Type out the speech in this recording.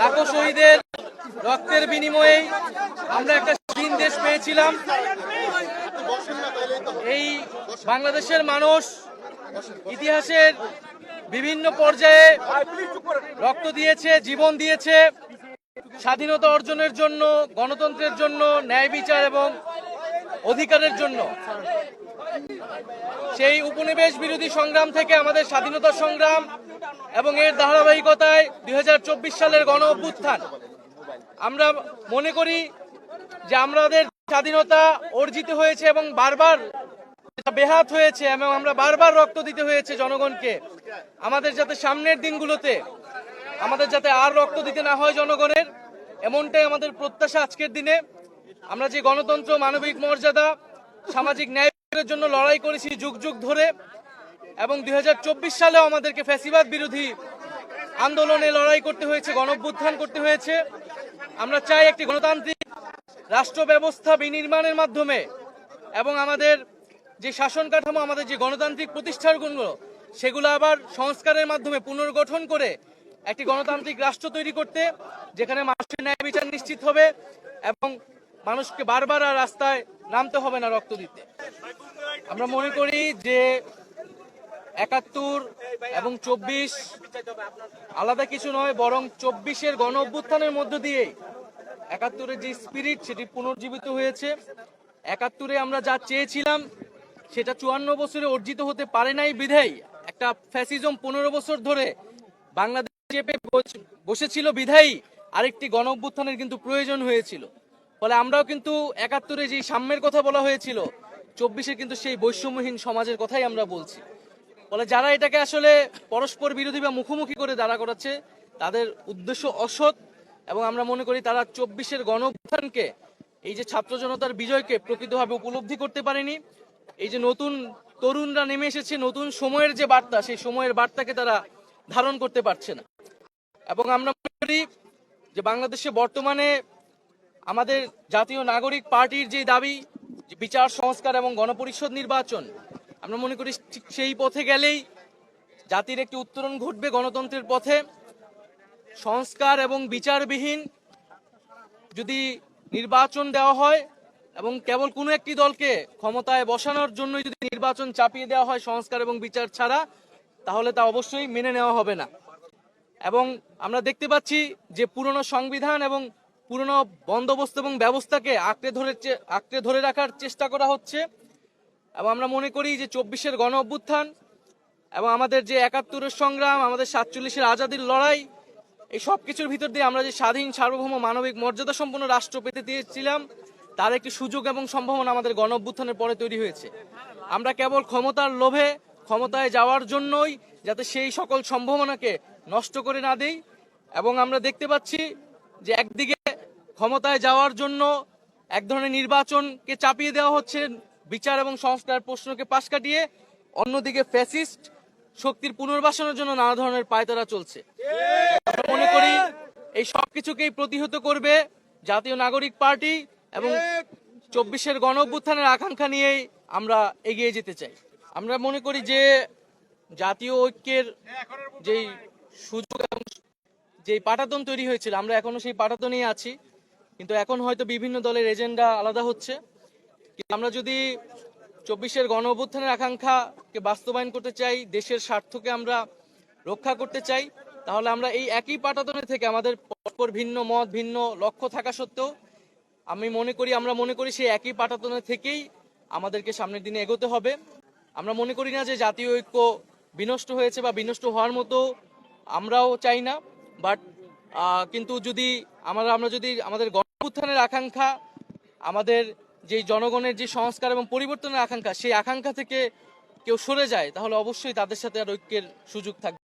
লাখো শহীদের রক্তের বিনিময়ে আমরা একটা স্বাধীন দেশ পেয়েছিলাম। এই বাংলাদেশের মানুষ ইতিহাসের বিভিন্ন পর্যায়ে রক্ত দিয়েছে, জীবন দিয়েছে। স্বাধীনতা অর্জনের জন্য, গণতন্ত্রের জন্য, ন্যায় বিচার এবং অধিকারের জন্য। সেই উপনিবেশ বিরোধী সংগ্রাম থেকে আমাদের স্বাধীনতা সংগ্রাম এবং এর ধারাবাহিকতায় দুই হাজার চব্বিশ সালের গণ অভ্যুত্থান। আমরা মনে করি যে আমাদের স্বাধীনতা অর্জিত হয়েছে এবং বারবার বেহাত হয়েছে এবং আমরা বারবার রক্ত দিতে হয়েছে জনগণকে। আমাদের যাতে সামনের দিনগুলোতে, আমাদের যাতে আর রক্ত দিতে না হয় জনগণের, এমনটাই আমাদের প্রত্যাশা আজকের দিনে। আমরা যে গণতন্ত্র, মানবিক মর্যাদা, সামাজিক ন্যায়ের জন্য লড়াই করেছি যুগ যুগ ধরে এবং দুই সালেও আমাদেরকে ফ্যাসিবাদ বিরোধী আন্দোলনে লড়াই করতে হয়েছে, গণভ্যুত্থান করতে হয়েছে। আমরা চাই একটি গণতান্ত্রিক রাষ্ট্র ব্যবস্থা বিনির্মাণের মাধ্যমে এবং আমাদের যে শাসন কাঠামো, আমাদের যে গণতান্ত্রিক প্রতিষ্ঠানগুলো, সেগুলো আবার সংস্কারের মাধ্যমে পুনর্গঠন করে একটি গণতান্ত্রিক রাষ্ট্র তৈরি করতে, যেখানে মানুষের ন্যায় বিচার নিশ্চিত হবে এবং মানুষকে বারবার আর রাস্তায় নামতে হবে না রক্ত দিতে। আমরা মনে করি যে একাত্তর এবং চব্বিশ আলাদা কিছু নয়, বরং চব্বিশের গণ অভ্যুত্থানের মধ্য দিয়ে একাত্তরের যে স্পিরিট সেটি পুনর্জীবিত হয়েছে। একাত্তরে আমরা যা চেয়েছিলাম সেটা চুয়ান্ন বছরে অর্জিত হতে পারে নাই বিধাই একটা ফ্যাসিজম পনেরো বছর ধরে বাংলাদেশ চেপে বসেছিল বিধায়ী, আরেকটি গণ অভ্যুত্থানের কিন্তু প্রয়োজন হয়েছিল। ফলে আমরাও কিন্তু একাত্তরে যে সাম্যের কথা বলা হয়েছিল চব্বিশে কিন্তু সেই বৈষম্যহীন সমাজের কথাই আমরা বলছি। ফলে যারা এটাকে আসলে পরস্পর বিরোধী বা মুখোমুখি করে দাঁড়া করাচ্ছে, তাদের উদ্দেশ্য অসৎ এবং আমরা মনে করি তারা চব্বিশের গণ অভ্যুত্থানকে এই যে ছাত্র জনতার বিজয়কে প্রকৃতভাবে উপলব্ধি করতে পারেনি। এই যে নতুন তরুণরা নেমে এসেছে, নতুন সময়ের যে বার্তা, সেই সময়ের বার্তাকে তারা ধারণ করতে পারছে না। এবং আমরা মনে করি যে বাংলাদেশে বর্তমানে আমাদের জাতীয় নাগরিক পার্টির যে দাবি বিচার, সংস্কার এবং গণপরিষদ নির্বাচন। আমরা মনে করি সেই পথে গেলেই জাতির একটি উত্তরণ ঘটবে গণতন্ত্রের পথে। সংস্কার এবং বিচারবিহীন যদি নির্বাচন দেওয়া হয় এবং কেবল কোনো একটি দলকে ক্ষমতায় বসানোর জন্যই যদি নির্বাচন চাপিয়ে দেওয়া হয় সংস্কার এবং বিচার ছাড়া, তাহলে তা অবশ্যই মেনে নেওয়া হবে না। এবং আমরা দেখতে পাচ্ছি যে পুরনো সংবিধান এবং পুরনো বন্দোবস্ত এবং ব্যবস্থাকে আঁকড়ে ধরে আঁকড়ে ধরে রাখার চেষ্টা করা হচ্ছে। এবং আমরা মনে করি যে চব্বিশের গণ অভ্যুত্থান এবং আমাদের যে একাত্তরের সংগ্রাম, আমাদের সাতচল্লিশের আজাদির লড়াই, এই সব কিছুর ভিতর দিয়ে আমরা যে স্বাধীন, সার্বভৌম, মানবিক মর্যাদা সম্পন্ন রাষ্ট্র পেতে দিয়েছিলাম, তার একটি সুযোগ এবং সম্ভাবনা আমাদের গণ অভ্যুত্থানের পরে তৈরি হয়েছে। আমরা কেবল ক্ষমতার লোভে, ক্ষমতায় যাওয়ার জন্যই যাতে সেই সকল সম্ভাবনাকে নষ্ট করে না দেই। এবং আমরা দেখতে পাচ্ছি যে একদিকে ক্ষমতায় যাওয়ার জন্য এক ধরনের নির্বাচনকে চাপিয়ে দেওয়া হচ্ছে, বিচার এবং সংস্কার প্রশ্নকে পাশ কাটিয়ে। অন্যদিকে ফ্যাসিস্ট শক্তির পুনর্বাসনের জন্য নানা ধরনের পায়তারা চলছে। মনে করি এই সব কিছুকেই প্রতিহত করবে জাতীয় নাগরিক পার্টি এবং চব্বিশের গণ অভ্যুত্থানের আকাঙ্ক্ষা নিয়েই আমরা এগিয়ে যেতে চাই। আমরা মনে করি যে জাতীয় ঐক্যের যেই সুযোগ এবং যেই পাটাতন তৈরি হয়েছিল, আমরা এখনও সেই পাটাতনেই আছি। কিন্তু এখন হয়তো বিভিন্ন দলের এজেন্ডা আলাদা হচ্ছে। আমরা যদি চব্বিশের গণ অভ্যুত্থানের আকাঙ্ক্ষাকে বাস্তবায়ন করতে চাই, দেশের স্বার্থকে আমরা রক্ষা করতে চাই, তাহলে আমরা এই একই পাটাতনে থেকে আমাদের পরস্পর ভিন্ন মত, ভিন্ন লক্ষ্য থাকা সত্ত্বেও আমি মনে করি, আমরা মনে করি সেই একই পাটাতনে থেকেই আমাদেরকে সামনের দিনে এগোতে হবে। আমরা মনে করি না যে জাতীয় ঐক্য বিনষ্ট হয়েছে বা বিনষ্ট হওয়ার মতো আমরাও চাই না, বাট কিন্তু যদি আমরা আমরা যদি আমাদের গণউত্থানের আকাঙ্ক্ষা, আমাদের যে জনগণের যে সংস্কার এবং পরিবর্তনের আকাঙ্ক্ষা, সেই আকাঙ্ক্ষা থেকে কেউ সরে যায়, তাহলে অবশ্যই তাদের সাথে আর ঐক্যের সুযোগ থাকবে।